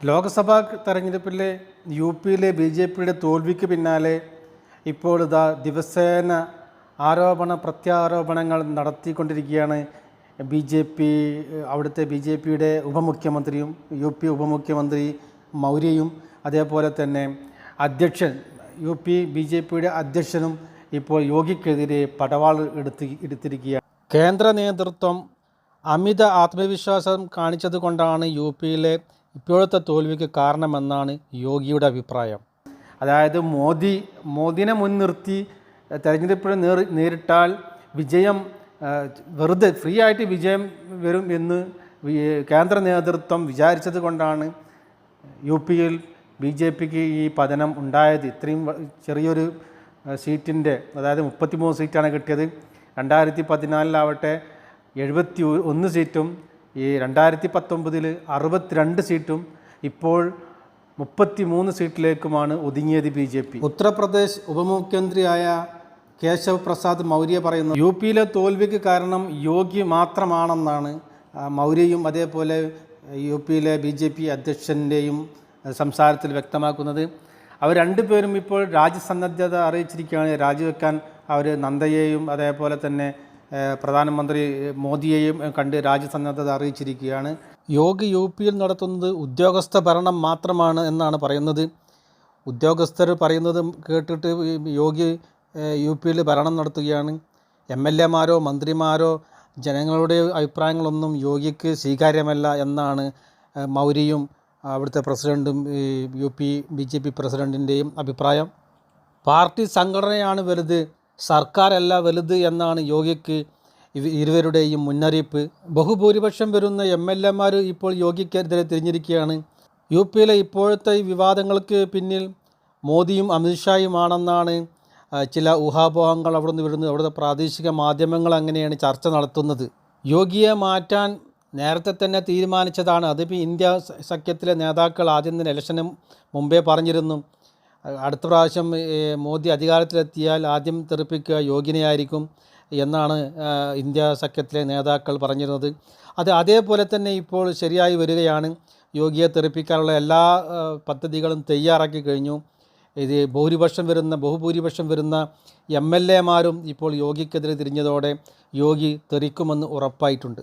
ലോക്സഭാ തെരഞ്ഞെടുപ്പിലെ യു പിയിലെ B J പിയുടെ തോൽവിക്ക് പിന്നാലെ ഇപ്പോൾ ഇതാ ദിവസേന ആരോപണ പ്രത്യാരോപണങ്ങൾ നടത്തിക്കൊണ്ടിരിക്കുകയാണ് ബി ജെ പി അവിടുത്തെ ബി ജെ പിയുടെ ഉപമുഖ്യമന്ത്രിയും യു പി ഉപമുഖ്യമന്ത്രി മൗര്യയും അതേപോലെ തന്നെ അധ്യക്ഷൻ യു പി ബി ജെ പിയുടെ അധ്യക്ഷനും ഇപ്പോൾ യോഗിക്കെതിരെ പടവാൾ എടുത്ത് എടുത്തിരിക്കുകയാണ്. കേന്ദ്ര നേതൃത്വം അമിത ആത്മവിശ്വാസം കാണിച്ചതുകൊണ്ടാണ് യു പിയിലെ ഇപ്പോഴത്തെ തോൽവിക്ക് കാരണമെന്നാണ് യോഗിയുടെ അഭിപ്രായം. അതായത് മോദി മോദിനെ മുൻനിർത്തി തെരഞ്ഞെടുപ്പ് നേർ നേരിട്ടാൽ വിജയം വെറുതെ ഫ്രീ ആയിട്ട് വിജയം വരും എന്ന് കേന്ദ്ര നേതൃത്വം വിചാരിച്ചത് കൊണ്ടാണ് യു പിയിൽ ബി ജെ പിക്ക് ഈ പതനം ഉണ്ടായത്. ഇത്രയും ചെറിയൊരു സീറ്റിന്റെ അതായത് മുപ്പത്തിമൂന്ന് സീറ്റാണ് കിട്ടിയത്. രണ്ടായിരത്തി പതിനാലിലാവട്ടെ എഴുപത്തി ഒന്ന് സീറ്റും ഈ രണ്ടായിരത്തി പത്തൊമ്പതിൽ അറുപത്തിരണ്ട് സീറ്റും ഇപ്പോൾ മുപ്പത്തി മൂന്ന് സീറ്റിലേക്കുമാണ് ഒതുങ്ങിയത് ബി ജെ പി. ഉത്തർപ്രദേശ് ഉപമുഖ്യമന്ത്രിയായ കേശവ് പ്രസാദ് മൗര്യ പറയുന്നു യു പിയിലെ തോൽവിക്ക് കാരണം യോഗി മാത്രമാണെന്നാണ്. മൗര്യയും അതേപോലെ യു പിയിലെ ബി ജെ പി അധ്യക്ഷന്റെയും സംസാരത്തിൽ വ്യക്തമാക്കുന്നത്. അവർ രണ്ടുപേരും ഇപ്പോൾ രാജ്യസന്നദ്ധത അറിയിച്ചിരിക്കുകയാണ്. രാജിവെക്കാൻ അവർ നന്ദയെയും അതേപോലെ തന്നെ പ്രധാനമന്ത്രി മോദിയെയും കണ്ട് രാജ്യസന്നദ്ധത അറിയിച്ചിരിക്കുകയാണ്. യോഗി യു പിയിൽ നടത്തുന്നത് ഉദ്യോഗസ്ഥ ഭരണം മാത്രമാണ് എന്നാണ് പറയുന്നത്. ഉദ്യോഗസ്ഥർ പറയുന്നത് കേട്ടിട്ട് യോഗി യു പിയിൽ ഭരണം നടത്തുകയാണ്. എം എൽ എമാരോ മന്ത്രിമാരോ ജനങ്ങളുടെ അഭിപ്രായങ്ങളൊന്നും യോഗിക്ക് സ്വീകാര്യമല്ല എന്നാണ് മൗരിയും മൗര്യയും അവിടുത്തെ പ്രസിഡന്റും U P B J P പ്രസിഡന്റിന്റെയും അഭിപ്രായം. പാർട്ടി സംഘടനയാണ് വലുത്. സർക്കാരല്ല വലുത് എന്നാണ് യോഗിക്ക് ഇരുവരുടെയും മുന്നറിയിപ്പ്. ബഹുഭൂരിപക്ഷം വരുന്ന എം എൽ എമാർ ഇപ്പോൾ യോഗിക്കെതിരെ തിരിഞ്ഞിരിക്കുകയാണ്. യു പിയിലെ ഇപ്പോഴത്തെ വിവാദങ്ങൾക്ക് പിന്നിൽ മോദിയും അമിത്ഷായുമാണെന്നാണ് ചില ഊഹാപോഹങ്ങൾ അവിടെ നിന്ന് വരുന്നത്. അവിടുത്തെ പ്രാദേശിക മാധ്യമങ്ങൾ അങ്ങനെയാണ് ചർച്ച നടത്തുന്നത്. യോഗിയെ മാറ്റാൻ നേരത്തെ തന്നെ തീരുമാനിച്ചതാണ്. അതിപ്പോൾ ഇന്ത്യ സഖ്യത്തിലെ നേതാക്കൾ ആദ്യം തന്നെ ഇലക്ഷന് മുമ്പേ പറഞ്ഞിരുന്നു. അടുത്ത പ്രാവശ്യം മോദി അധികാരത്തിലെത്തിയാൽ ആദ്യം തെറിപ്പിക്കുക യോഗിനെയായിരിക്കും എന്നാണ് ഇന്ത്യ സഖ്യത്തിലെ നേതാക്കൾ പറഞ്ഞിരുന്നത്. അത് അതേപോലെ തന്നെ ഇപ്പോൾ ശരിയായി വരികയാണ്. യോഗിയെ തെറിപ്പിക്കാനുള്ള എല്ലാ പദ്ധതികളും തയ്യാറാക്കി കഴിഞ്ഞു. ഇത് ഭൂരിപക്ഷം വരുന്ന ബഹുഭൂരിപക്ഷം വരുന്ന എം എൽ എമാരും ഇപ്പോൾ യോഗിക്കെതിരെ തിരിഞ്ഞതോടെ യോഗി തെറിക്കുമെന്ന് ഉറപ്പായിട്ടുണ്ട്.